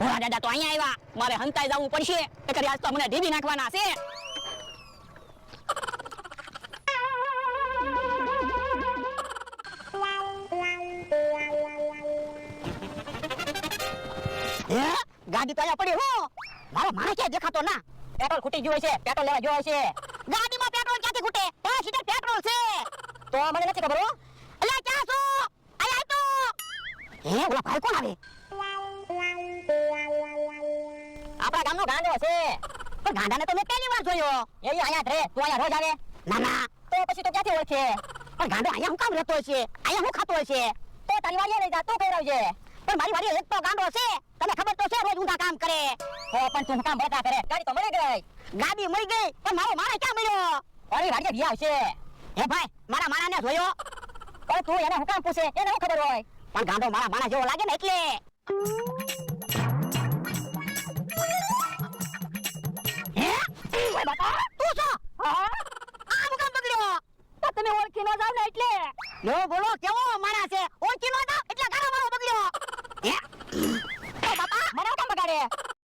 ભોળા દાદા તો અહીંયા આવ્યા. મારે હંતાઈ જવું પડશે. એટલે આજ તો મને ઢીબી નાખવાના છે. ગાડી તો અહીંયા પડી, હો. મારો માણસ ક્યાં દેખાતો ના. પેટ્રોલ ખૂટી ગયું છે. પેટ્રોલ લેવા ગયો છે. ગાડીમાં પેટ્રોલ ક્યાંથી ખૂટે? પાંચ લીટર પેટ્રોલ છે. તો મને નથી ખબર, હો. અલ્યા, ક્યાં છો? અહીંયા તો હે, ઓલા ભાઈ કોણ આવે? આપણા ગામનો ગાંડો છે. પણ ગાંડાને તો મેં પહેલી વાર જોયો. એ અહીંયા જ રે. તું અહીંયા રોજ આવે. ના ના. તો પછી તો ક્યાંથી ઓળખે? પણ ગાંડો અહીંયા હું કામ રહેતો છે? અહીંયા હું ખાતો છે? તો તારી વાડીએ લઈ જા. તું છે પણ મારી વાડીએ એક તો ગાંડો છે. તને ખબર તો છે, રોજ ઊંધા કામ કરે. હો પણ તું કામ બતા કરે? ગાડી તો મળી ગઈ. ગાડી મળી ગઈ. પણ મારો માણસ ક્યાં મળ્યો? મારી વાડીએ ભી આવશે. હે ભાઈ, મારા માણાને જોયો? પણ તું એને હું કામ પૂછે? એને હું ખબર હોય? પણ ગાંડો મારા માણા જેવો લાગે ને એટલે. ઓય બાપા તું છો હા આ હું કામ બગડ્યો? તમે ઓળખી ન જાવ ને એટલે. લો, બોલો, કેવો માણસ છે?